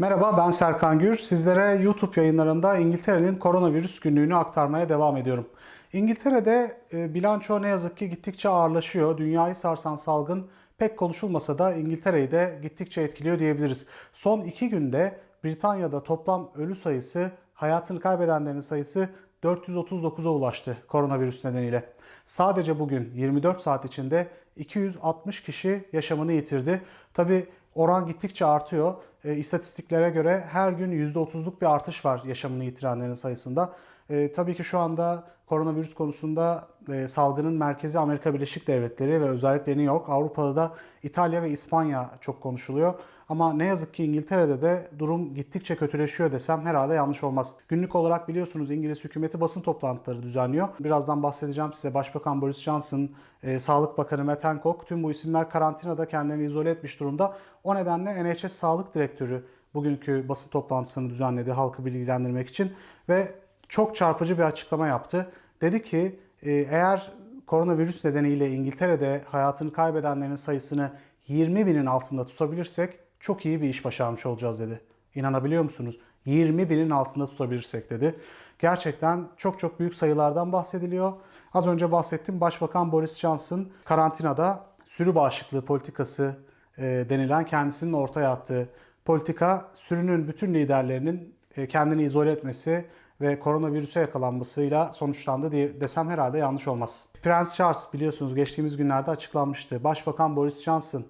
Merhaba ben Serkan Gür. Sizlere YouTube yayınlarında İngiltere'nin koronavirüs günlüğünü aktarmaya devam ediyorum. İngiltere'de e, bilanço ne yazık ki gittikçe ağırlaşıyor. Dünyayı sarsan salgın pek konuşulmasa da İngiltere'yi de gittikçe etkiliyor diyebiliriz. Son iki günde Britanya'da toplam ölü sayısı, hayatını kaybedenlerin sayısı 439'a ulaştı koronavirüs nedeniyle. Sadece bugün 24 saat içinde 260 kişi yaşamını yitirdi. Tabi oran gittikçe artıyor. E, istatistiklere göre her gün %30'luk bir artış var yaşamını yitirenlerin sayısında. E, tabii ki şu anda koronavirüs konusunda e, salgının merkezi Amerika Birleşik Devletleri ve özellikle New York, Avrupa'da da İtalya ve İspanya çok konuşuluyor. Ama ne yazık ki İngiltere'de de durum gittikçe kötüleşiyor desem herhalde yanlış olmaz. Günlük olarak biliyorsunuz İngiliz hükümeti basın toplantıları düzenliyor. Birazdan bahsedeceğim size Başbakan Boris Johnson, e, Sağlık Bakanı Matt Hancock tüm bu isimler karantinada kendilerini izole etmiş durumda. O nedenle NHS Sağlık Direktörü bugünkü basın toplantısını düzenledi halkı bilgilendirmek için ve çok çarpıcı bir açıklama yaptı. Dedi ki e, eğer koronavirüs nedeniyle İngiltere'de hayatını kaybedenlerin sayısını 20 binin altında tutabilirsek çok iyi bir iş başarmış olacağız dedi. İnanabiliyor musunuz? 20 binin altında tutabilirsek dedi. Gerçekten çok çok büyük sayılardan bahsediliyor. Az önce bahsettim Başbakan Boris Johnson karantinada sürü bağışıklığı politikası e, denilen kendisinin ortaya attığı politika sürünün bütün liderlerinin e, kendini izole etmesi ve koronavirüse yakalanmasıyla sonuçlandı diye desem herhalde yanlış olmaz. Prens Charles biliyorsunuz geçtiğimiz günlerde açıklanmıştı. Başbakan Boris Johnson,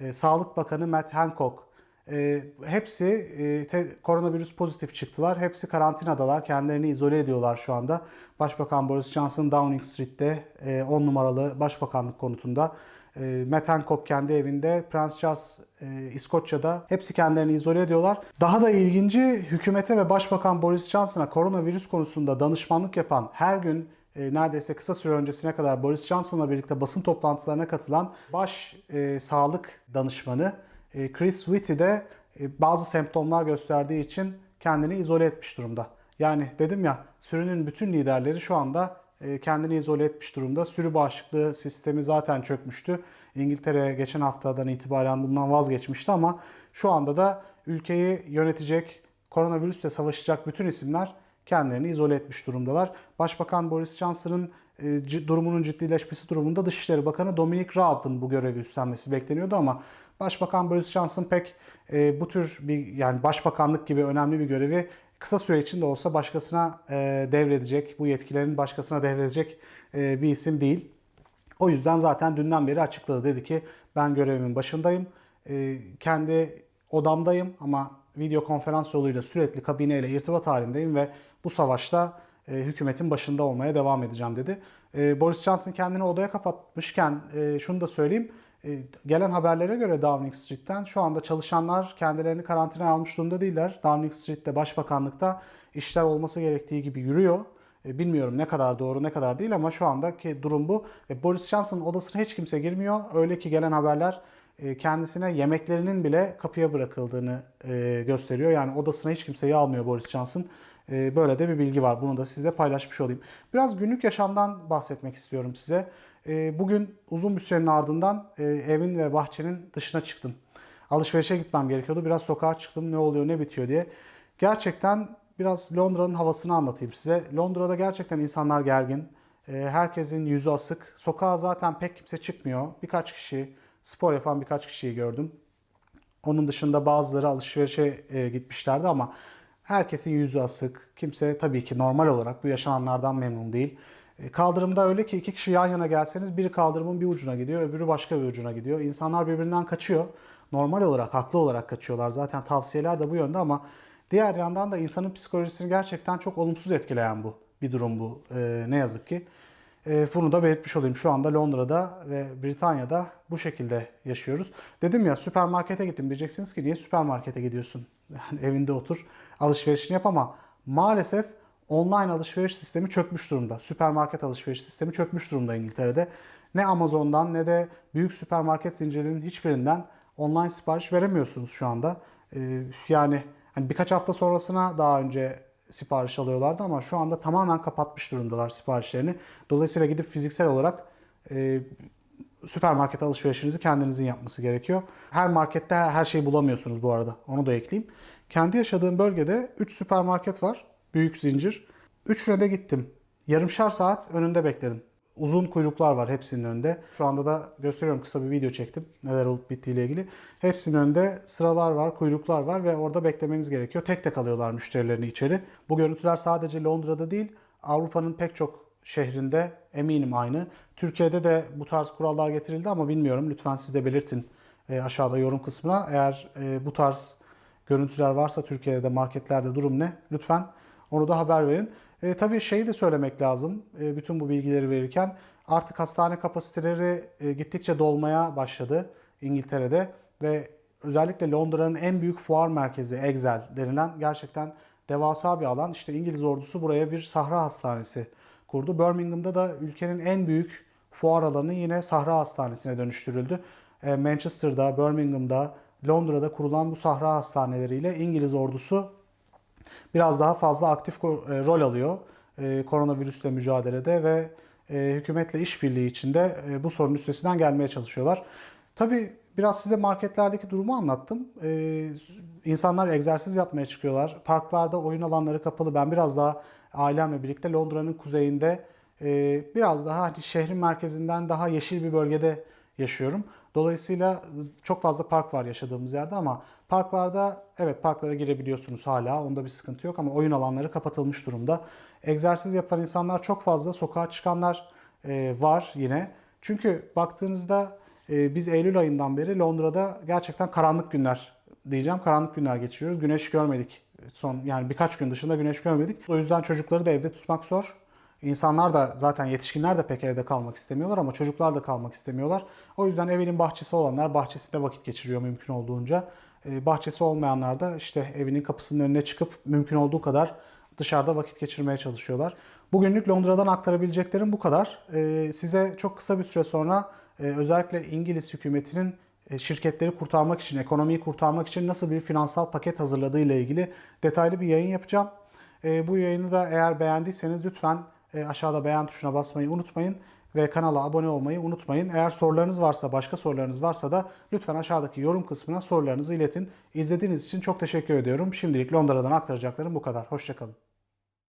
e, Sağlık Bakanı Matt Hancock e, hepsi e, te, koronavirüs pozitif çıktılar. Hepsi karantinadalar. Kendilerini izole ediyorlar şu anda. Başbakan Boris Johnson Downing Street'te e, 10 numaralı başbakanlık konutunda. E, Matt kendi evinde, Prens Charles e, İskoçya'da. Hepsi kendilerini izole ediyorlar. Daha da ilginci hükümete ve Başbakan Boris Johnson'a koronavirüs konusunda danışmanlık yapan her gün e, neredeyse kısa süre öncesine kadar Boris Johnson'la birlikte basın toplantılarına katılan baş e, sağlık danışmanı Chris Whitty de e, bazı semptomlar gösterdiği için kendini izole etmiş durumda. Yani dedim ya sürünün bütün liderleri şu anda e, kendini izole etmiş durumda. Sürü bağışıklığı sistemi zaten çökmüştü. İngiltere geçen haftadan itibaren bundan vazgeçmişti ama şu anda da ülkeyi yönetecek, koronavirüsle savaşacak bütün isimler kendilerini izole etmiş durumdalar. Başbakan Boris Johnson'ın e, durumunun ciddileşmesi durumunda Dışişleri Bakanı Dominic Raab'ın bu görevi üstlenmesi bekleniyordu ama Başbakan Boris Johnson pek e, bu tür bir yani başbakanlık gibi önemli bir görevi kısa süre için de olsa başkasına e, devredecek, bu yetkilerin başkasına devredecek bir isim değil. O yüzden zaten dünden beri açıkladı. Dedi ki ben görevimin başındayım. Kendi odamdayım ama video konferans yoluyla sürekli kabineyle irtibat halindeyim ve bu savaşta e, hükümetin başında olmaya devam edeceğim dedi. E, Boris Johnson kendini odaya kapatmışken e, şunu da söyleyeyim. E, gelen haberlere göre Downing Street'ten şu anda çalışanlar kendilerini karantinaya almış durumda değiller. Downing Street'te başbakanlıkta işler olması gerektiği gibi yürüyor. E, bilmiyorum ne kadar doğru ne kadar değil ama şu andaki durum bu. E, Boris Johnson'ın odasına hiç kimse girmiyor. Öyle ki gelen haberler kendisine yemeklerinin bile kapıya bırakıldığını e, gösteriyor. Yani odasına hiç kimseyi almıyor Boris Johnson. E, böyle de bir bilgi var. Bunu da sizle paylaşmış olayım. Biraz günlük yaşamdan bahsetmek istiyorum size. Bugün uzun bir sürenin ardından evin ve bahçenin dışına çıktım. Alışverişe gitmem gerekiyordu. Biraz sokağa çıktım ne oluyor ne bitiyor diye. Gerçekten biraz Londra'nın havasını anlatayım size. Londra'da gerçekten insanlar gergin. Herkesin yüzü asık. Sokağa zaten pek kimse çıkmıyor. Birkaç kişi, spor yapan birkaç kişiyi gördüm. Onun dışında bazıları alışverişe gitmişlerdi ama herkesin yüzü asık. Kimse tabii ki normal olarak bu yaşananlardan memnun değil. Kaldırımda öyle ki iki kişi yan yana gelseniz biri kaldırımın bir ucuna gidiyor, öbürü başka bir ucuna gidiyor. İnsanlar birbirinden kaçıyor. Normal olarak, haklı olarak kaçıyorlar. Zaten tavsiyeler de bu yönde ama diğer yandan da insanın psikolojisini gerçekten çok olumsuz etkileyen bu bir durum bu. Ee, ne yazık ki. Ee, bunu da belirtmiş olayım. Şu anda Londra'da ve Britanya'da bu şekilde yaşıyoruz. Dedim ya süpermarkete gittim. Diyeceksiniz ki niye süpermarkete gidiyorsun? Yani evinde otur, alışverişini yap ama maalesef online alışveriş sistemi çökmüş durumda. Süpermarket alışveriş sistemi çökmüş durumda İngiltere'de. Ne Amazon'dan ne de büyük süpermarket zincirlerinin hiçbirinden online sipariş veremiyorsunuz şu anda. Ee, yani hani birkaç hafta sonrasına daha önce sipariş alıyorlardı ama şu anda tamamen kapatmış durumdalar siparişlerini. Dolayısıyla gidip fiziksel olarak e, süpermarket alışverişinizi kendinizin yapması gerekiyor. Her markette her şeyi bulamıyorsunuz bu arada. Onu da ekleyeyim. Kendi yaşadığım bölgede 3 süpermarket var. Büyük zincir. Üçüne de gittim. Yarımşar saat önünde bekledim. Uzun kuyruklar var hepsinin önünde. Şu anda da gösteriyorum kısa bir video çektim. Neler olup bittiğiyle ilgili. Hepsinin önünde sıralar var, kuyruklar var ve orada beklemeniz gerekiyor. Tek tek alıyorlar müşterilerini içeri. Bu görüntüler sadece Londra'da değil, Avrupa'nın pek çok şehrinde eminim aynı. Türkiye'de de bu tarz kurallar getirildi ama bilmiyorum. Lütfen siz de belirtin e, aşağıda yorum kısmına. Eğer e, bu tarz görüntüler varsa Türkiye'de marketlerde durum ne? Lütfen onu da haber verin. E, tabii şeyi de söylemek lazım. E, bütün bu bilgileri verirken artık hastane kapasiteleri e, gittikçe dolmaya başladı İngiltere'de ve özellikle Londra'nın en büyük fuar merkezi Excel denilen gerçekten devasa bir alan. İşte İngiliz ordusu buraya bir sahra hastanesi kurdu. Birmingham'da da ülkenin en büyük fuar alanı yine sahra hastanesine dönüştürüldü. E, Manchester'da, Birmingham'da, Londra'da kurulan bu sahra hastaneleriyle İngiliz ordusu biraz daha fazla aktif e, rol alıyor e, koronavirüsle mücadelede ve e, hükümetle işbirliği içinde bu sorunun üstesinden gelmeye çalışıyorlar. Tabii biraz size marketlerdeki durumu anlattım. İnsanlar egzersiz yapmaya çıkıyorlar. Parklarda oyun alanları kapalı. Ben biraz daha ailemle birlikte Londra'nın kuzeyinde biraz daha hani şehrin merkezinden daha yeşil bir bölgede yaşıyorum. Dolayısıyla çok fazla park var yaşadığımız yerde ama parklarda evet parklara girebiliyorsunuz hala. Onda bir sıkıntı yok ama oyun alanları kapatılmış durumda. Egzersiz yapan insanlar çok fazla. Sokağa çıkanlar e, var yine. Çünkü baktığınızda e, biz Eylül ayından beri Londra'da gerçekten karanlık günler diyeceğim. Karanlık günler geçiriyoruz. Güneş görmedik. Son yani birkaç gün dışında güneş görmedik. O yüzden çocukları da evde tutmak zor. İnsanlar da zaten yetişkinler de pek evde kalmak istemiyorlar ama çocuklar da kalmak istemiyorlar. O yüzden evinin bahçesi olanlar bahçesinde vakit geçiriyor mümkün olduğunca. Ee, bahçesi olmayanlar da işte evinin kapısının önüne çıkıp mümkün olduğu kadar dışarıda vakit geçirmeye çalışıyorlar. Bugünlük Londra'dan aktarabileceklerim bu kadar. Ee, size çok kısa bir süre sonra e, özellikle İngiliz hükümetinin e, şirketleri kurtarmak için, ekonomiyi kurtarmak için nasıl bir finansal paket hazırladığı ile ilgili detaylı bir yayın yapacağım. E, bu yayını da eğer beğendiyseniz lütfen e, aşağıda beğen tuşuna basmayı unutmayın ve kanala abone olmayı unutmayın. Eğer sorularınız varsa, başka sorularınız varsa da lütfen aşağıdaki yorum kısmına sorularınızı iletin. İzlediğiniz için çok teşekkür ediyorum. Şimdilik Londra'dan aktaracaklarım bu kadar. Hoşçakalın.